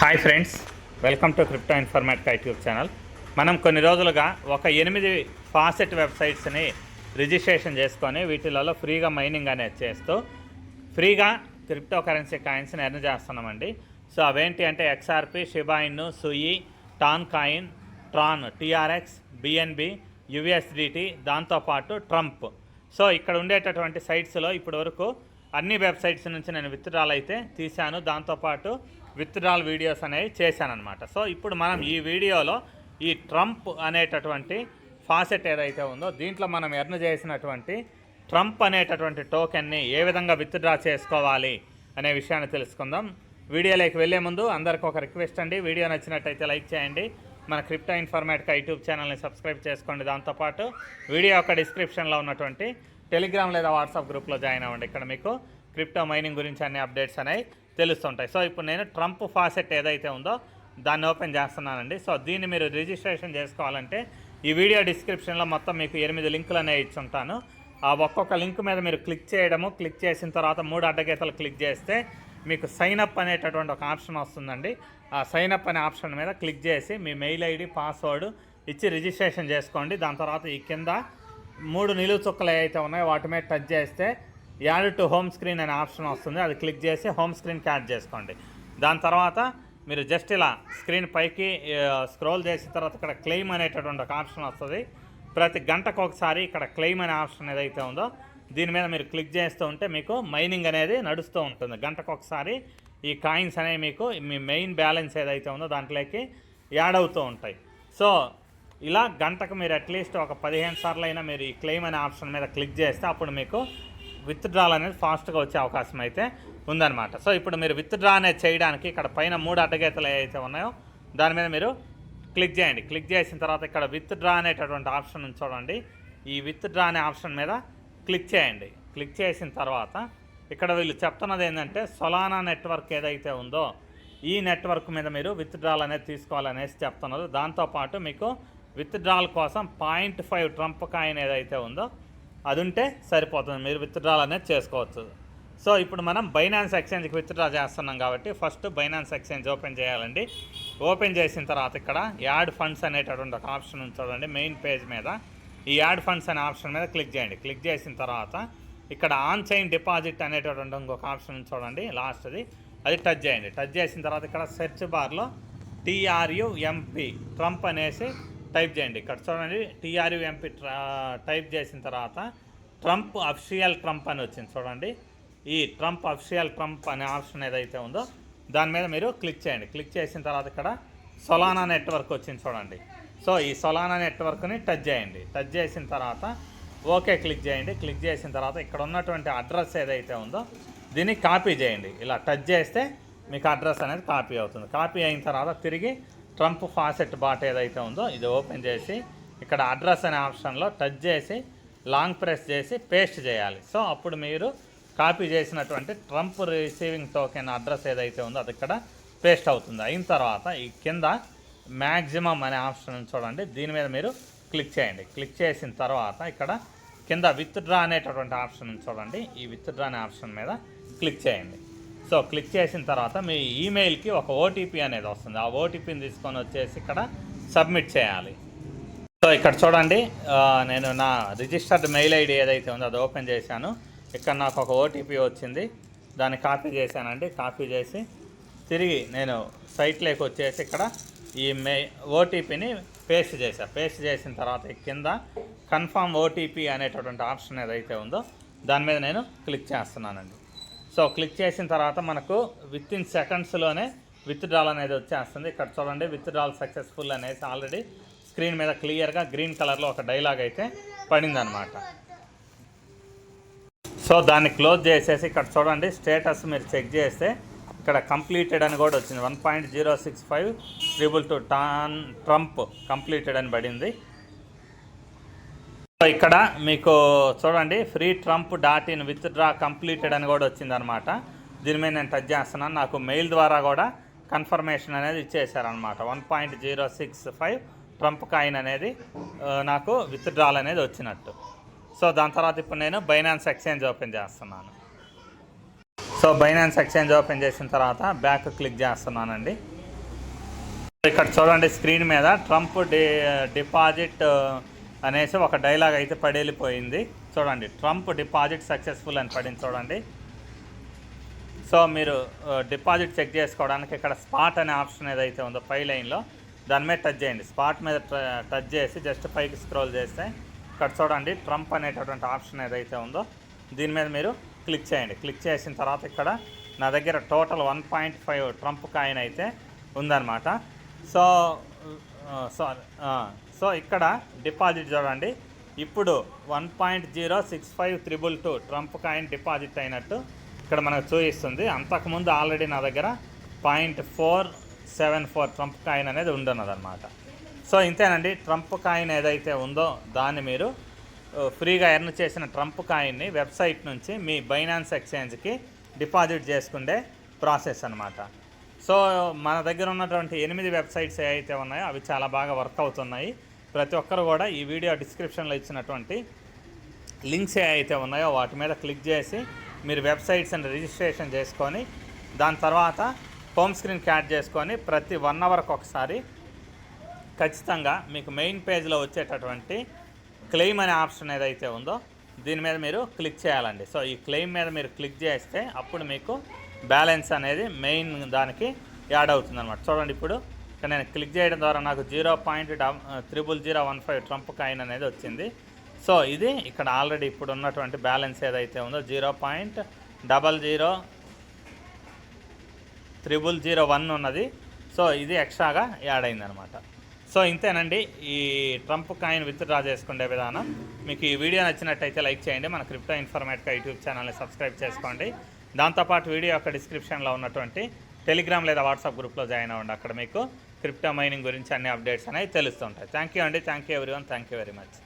Hi friends welcome to crypto informate YouTube channel. మనం కొన్ని రోజులుగా ఒక ఎనిమిది ఫాసెట్ వెబ్సైట్స్ని రిజిస్ట్రేషన్ చేసుకొని వీటిలలో ఫ్రీగా మైనింగ్ అనేది చేస్తూ ఫ్రీగా క్రిప్టో కరెన్సీ కాయిన్స్ని ఎర్న్ చేస్తున్నామండి. సో అవేంటి అంటే XRP షిబాయిన్ Sui Ton coin Tron TRX BNB USDT దాంతోపాటు ట్రంప్. సో ఇక్కడ ఉండేటటువంటి సైట్స్లో ఇప్పటివరకు అన్ని వెబ్సైట్స్ నుంచి నేను విత్డ్రాల్ అయితే తీశాను. దాంతోపాటు విత్డ్రాల్ వీడియోస్ అనేవి చేశానన్నమాట. సో ఇప్పుడు మనం ఈ వీడియోలో ఈ ట్రంప్ అనేటటువంటి ఫాసెట్ ఏదైతే ఉందో దీంట్లో మనం ఎర్న్ చేసినటువంటి ట్రంప్ అనేటటువంటి టోకెన్ని ఏ విధంగా విత్డ్రా చేసుకోవాలి అనే విషయాన్ని తెలుసుకుందాం. వీడియోలోకి వెళ్ళే ముందు అందరికి ఒక రిక్వెస్ట్ అండి. వీడియో నచ్చినట్టయితే లైక్ చేయండి. మన క్రిప్టో ఇన్ఫర్మేట్గా యూట్యూబ్ ఛానల్ని సబ్స్క్రైబ్ చేసుకోండి. దాంతోపాటు వీడియో యొక్క డిస్క్రిప్షన్లో ఉన్నటువంటి టెలిగ్రామ్ లేదా వాట్సాప్ గ్రూప్లో జాయిన్ అవ్వండి. ఇక్కడ మీకు క్రిప్టో మైనింగ్ గురించి అన్ని అప్డేట్స్ అనేవి తెలుస్తుంటాయి. సో ఇప్పుడు నేను ట్రంప్ ఫాసెట్ ఏదైతే ఉందో దాన్ని ఓపెన్ చేస్తున్నానండి. సో దీన్ని మీరు రిజిస్ట్రేషన్ చేసుకోవాలంటే ఈ వీడియో డిస్క్రిప్షన్లో మొత్తం మీకు ఎనిమిది లింకులు అనేవి ఇచ్చి ఉంటాను. ఆ ఒక్కొక్క లింక్ మీద మీరు క్లిక్ చేయడము క్లిక్ చేసిన తర్వాత మూడు అడ్డగీతలు క్లిక్ చేస్తే మీకు సైన్ అప్ అనేటటువంటి ఒక ఆప్షన్ వస్తుందండి. ఆ సైన్ అప్ అనే ఆప్షన్ మీద క్లిక్ చేసి మీ మెయిల్ ఐడి పాస్వర్డ్ ఇచ్చి రిజిస్ట్రేషన్ చేసుకోండి. దాని తర్వాత ఈ కింద మూడు నిలువు చుక్కలు ఏవైతే ఉన్నాయో వాటి మీద టచ్ చేస్తే యాడ్ టు హోమ్ స్క్రీన్ అనే ఆప్షన్ వస్తుంది. అది క్లిక్ చేసి హోమ్ స్క్రీన్కి యాడ్ చేసుకోండి. దాని తర్వాత మీరు జస్ట్ ఇలా స్క్రీన్ పైకి స్క్రోల్ చేసిన తర్వాత ఇక్కడ క్లెయిమ్ అనేటటువంటి ఒక ఆప్షన్ వస్తుంది. ప్రతి గంటకు ఒకసారి ఇక్కడ క్లెయిమ్ అనే ఆప్షన్ ఏదైతే ఉందో దీని మీద మీరు క్లిక్ చేస్తూ ఉంటే మీకు మైనింగ్ అనేది నడుస్తూ ఉంటుంది. గంటకు ఒకసారి ఈ కాయిన్స్ అనేవి మీకు మీ మెయిన్ బ్యాలెన్స్ ఏదైతే ఉందో దాంట్లోకి యాడ్ అవుతూ ఉంటాయి. సో ఇలా గంటకు మీరు అట్లీస్ట్ ఒక పదిహేను సార్లు అయినా మీరు ఈ క్లెయిమ్ అనే ఆప్షన్ మీద క్లిక్ చేస్తే అప్పుడు మీకు విత్డ్రాల్ అనేది ఫాస్ట్గా వచ్చే అవకాశం అయితే ఉందన్నమాట. సో ఇప్పుడు మీరు విత్డ్రా అనేది చేయడానికి ఇక్కడ పైన మూడు అడ్డగీతలు ఏవైతే ఉన్నాయో దాని మీద మీరు క్లిక్ చేయండి. క్లిక్ చేసిన తర్వాత ఇక్కడ విత్డ్రా అనేటటువంటి ఆప్షన్ చూడండి. ఈ విత్డ్రా అనే ఆప్షన్ మీద క్లిక్ చేయండి. క్లిక్ చేసిన తర్వాత ఇక్కడ వీళ్ళు చెప్తున్నది ఏంటంటే సొలానా నెట్వర్క్ ఏదైతే ఉందో ఈ నెట్వర్క్ మీద మీరు విత్డ్రాల్ అనేది తీసుకోవాలనేసి చెప్తున్నారు. దాంతోపాటు మీకు విత్డ్రాల్ కోసం పాయింట్ ఫైవ్ ట్రంప్ కాయిన్ ఏదైతే ఉందో అది ఉంటే సరిపోతుంది. మీరు విత్డ్రాల్ అనేది చేసుకోవచ్చు. సో ఇప్పుడు మనం బైనాన్స్ ఎక్స్చేంజ్కి విత్డ్రా చేస్తున్నాం కాబట్టి ఫస్ట్ బైనాన్స్ ఎక్స్చేంజ్ ఓపెన్ చేయాలండి. ఓపెన్ చేసిన తర్వాత ఇక్కడ యాడ్ ఫండ్స్ అనేటటువంటి ఒక ఆప్షన్ ఉంది చూడండి మెయిన్ పేజ్ మీద. ఈ యాడ్ ఫండ్స్ అనే ఆప్షన్ మీద క్లిక్ చేయండి. క్లిక్ చేసిన తర్వాత ఇక్కడ ఆన్ చైన్ డిపాజిట్ అనేటటువంటి ఇంకొక ఆప్షన్ చూడండి లాస్ట్ది. అది టచ్ చేయండి. టచ్ చేసిన తర్వాత ఇక్కడ సెర్చ్ బార్లో టీఆర్యుఎంపి ట్రంప్ అనేసి టైప్ చేయండి. ఇక్కడ చూడండి టీఆర్యుఎంపి టైప్ చేసిన తర్వాత ట్రంప్ అఫిషియల్ ట్రంప్ అని వచ్చింది చూడండి. ఈ ట్రంప్ అఫిషియల్ ట్రంప్ అనే ఆప్షన్ ఏదైతే ఉందో దాని మీద మీరు క్లిక్ చేయండి. క్లిక్ చేసిన తర్వాత ఇక్కడ సొలానా నెట్వర్క్ వచ్చింది చూడండి. సో ఈ సొలానా నెట్వర్క్ని టచ్ చేయండి. టచ్ చేసిన తర్వాత ఓకే క్లిక్ చేయండి. క్లిక్ చేసిన తర్వాత ఇక్కడ ఉన్నటువంటి అడ్రస్ ఏదైతే ఉందో దీన్ని కాపీ చేయండి. ఇలా టచ్ చేస్తే మీకు అడ్రస్ అనేది కాపీ అవుతుంది. కాపీ అయిన తర్వాత తిరిగి ట్రంప్ ఫాసెట్ బాట్ ఏదైతే ఉందో ఇది ఓపెన్ చేసి ఇక్కడ అడ్రస్ అనే ఆప్షన్లో టచ్ చేసి లాంగ్ ప్రెస్ చేసి పేస్ట్ చేయాలి. సో అప్పుడు మీరు కాపీ చేసినటువంటి ట్రంప్ రిసీవింగ్ టోకెన్ అడ్రస్ ఏదైతే ఉందో అది ఇక్కడ పేస్ట్ అవుతుంది. అయిన తర్వాత ఈ కింద మ్యాక్సిమం అనే ఆప్షన్ ఉంది చూడండి. దీని మీద మీరు క్లిక్ చేయండి. క్లిక్ చేసిన తర్వాత ఇక్కడ కింద విత్డ్రా అనేటటువంటి ఆప్షన్ ఉంది చూడండి. ఈ విత్డ్రా అనే ఆప్షన్ మీద క్లిక్ చేయండి. సో క్లిక్ చేసిన తర్వాత మీ ఈమెయిల్కి ఒక ఓటీపీ అనేది వస్తుంది. ఆ ఓటీపీని తీసుకొని వచ్చేసి ఇక్కడ సబ్మిట్ చేయాలి. సో ఇక్కడ చూడండి నేను నా రిజిస్టర్డ్ మెయిల్ ఐడి ఏదైతే ఉందో అది ఓపెన్ చేశాను. ఇక్కడ నాకు ఒక ఓటీపీ వచ్చింది. దాన్ని కాపీ చేశానండి. కాపీ చేసి తిరిగి నేను సైట్లోకి వచ్చేసి ఇక్కడ ఈ మే ఓటీపీని పేస్ట్ చేశాను పేస్ట్ చేసిన తర్వాత కింద కన్ఫర్మ్ ఓటీపీ అనేటటువంటి ఆప్షన్ ఏదైతే ఉందో దాని మీద నేను క్లిక్ చేస్తున్నానండి. సో క్లిక్ చేసిన తర్వాత మనకు విత్ ఇన్ సెకండ్స్లోనే విత్డ్రాల్ అనేది వచ్చేస్తుంది. ఇక్కడ చూడండి విత్డ్రాల్ సక్సెస్ఫుల్ అనేసి ఆల్రెడీ స్క్రీన్ మీద క్లియర్గా గ్రీన్ కలర్లో ఒక డైలాగ్ అయితే పడిందనమాట సో దాన్ని క్లోజ్ చేసేసి ఇక్కడ చూడండి స్టేటస్ మీరు చెక్ చేస్తే ఇక్కడ కంప్లీటెడ్ అని కూడా వచ్చింది. One point zero six five triple two Ton Trump completed అని పడింది. ఇక్కడ మీకు చూడండి free Trump dot in withdraw completed అని కూడా వచ్చిందనమాట దీని మీద నేను టచ్ చేస్తున్నాను. నాకు మెయిల్ ద్వారా కూడా కన్ఫర్మేషన్ అనేది ఇచ్చేసారనమాట one point zero six five Trump coin అనేది నాకు విత్ డ్రాల్ అనేది వచ్చినట్టు. సో దాని తర్వాత ఇప్పుడు నేను బైనాన్స్ ఎక్స్చేంజ్ ఓపెన్ చేస్తున్నాను. సో బైనాన్స్ ఎక్స్చేంజ్ ఓపెన్ చేసిన తర్వాత బ్యాక్ క్లిక్ చేస్తున్నానండి. ఇక్కడ చూడండి స్క్రీన్ మీద ట్రంప్ డి డిపాజిట్ అనేసి ఒక డైలాగ్ అయితే పడేలిపోయింది. చూడండి ట్రంప్ డిపాజిట్ సక్సెస్ఫుల్ అని పడింది చూడండి. సో మీరు డిపాజిట్ చెక్ చేసుకోవడానికి ఇక్కడ స్పాట్ అనే ఆప్షన్ ఏదైతే ఉందో పై లైన్లో దాని మీద టచ్ చేయండి. స్పాట్ మీద ట- టచ్ చేసి జస్ట్ పైకి స్క్రోల్ చేస్తే ఇక్కడ చూడండి ట్రంప్ అనేటటువంటి ఆప్షన్ ఏదైతే ఉందో దీని మీద మీరు క్లిక్ చేయండి. క్లిక్ చేసిన తర్వాత ఇక్కడ నా దగ్గర total one point five Trump coin అయితే ఉందన్నమాట. సో సో సో ఇక్కడ డిపాజిట్ చూడండి. ఇప్పుడు one point zero six five triple two Trump coin deposit అయినట్టు ఇక్కడ మనకు చూపిస్తుంది. అంతకుముందు ఆల్రెడీ నా దగ్గర point four seven four Trump coin అనేది ఉండనదనమాట సో ఇంతేనండి. ట్రంప్ కాయిన్ ఏదైతే ఉందో దాన్ని మీరు ఫ్రీగా ఎర్న్ చేసిన ట్రంప్ కాయిన్ని వెబ్సైట్ నుంచి మీ బైనాన్స్ ఎక్స్చేంజ్కి డిపాజిట్ చేసుకుండే ప్రాసెస్ అనమాట సో మన దగ్గర ఉన్నటువంటి ఎనిమిది వెబ్సైట్స్ ఏవైతే ఉన్నాయో అవి చాలా బాగా వర్క్ అవుతున్నాయి. ప్రతి ఒక్కరు కూడా ఈ వీడియో డిస్క్రిప్షన్లో ఇచ్చినటువంటి లింక్స్ ఏవైతే ఉన్నాయో వాటి మీద క్లిక్ చేసి మీరు వెబ్సైట్స్ని రిజిస్ట్రేషన్ చేసుకొని దాని తర్వాత హోమ్ స్క్రీన్ క్యాట్ చేసుకొని ప్రతి వన్ అవర్కి ఒకసారి ఖచ్చితంగా మీకు మెయిన్ పేజ్లో వచ్చేటటువంటి క్లెయిమ్ అనే ఆప్షన్ ఏదైతే ఉందో దీని మీద మీరు క్లిక్ చేయాలండి. సో ఈ క్లెయిమ్ మీద మీరు క్లిక్ చేస్తే అప్పుడు మీకు బ్యాలెన్స్ అనేది మెయిన్ దానికి యాడ్ అవుతుంది అనమాట చూడండి ఇప్పుడు ఇక్కడ నేను క్లిక్ చేయడం ద్వారా నాకు zero point triple zero one five Trump coin అనేది వచ్చింది. సో ఇది ఇక్కడ ఆల్రెడీ ఇప్పుడు ఉన్నటువంటి బ్యాలెన్స్ ఏదైతే ఉందో zero point double zero triple zero one ఉన్నది. సో ఇది ఎక్స్ట్రాగా యాడ్ అయిందనమాట సో ఇంతేనండి. ఈ ట్రంప్ కాయిన్ విత్డ్రా చేసుకునే విధానం. మీకు ఈ వీడియో నచ్చినట్టయితే లైక్ చేయండి. మన క్రిప్టో ఇన్ఫర్మేట్గా యూట్యూబ్ ఛానల్ని సబ్స్క్రైబ్ చేసుకోండి. దాంతోపాటు వీడియో యొక్క డిస్క్రిప్షన్లో ఉన్నటువంటి టెలిగ్రామ్ లేదా వాట్సాప్ గ్రూప్లో జాయిన్ అవ్వండి అక్కడ మీకు క్రిప్టో మైనింగ్ గురించి అన్ని అప్డేట్స్ అనేవి తెలుస్తుంటాయి. థ్యాంక్ యూ అండి. Thank you everyone thank you very much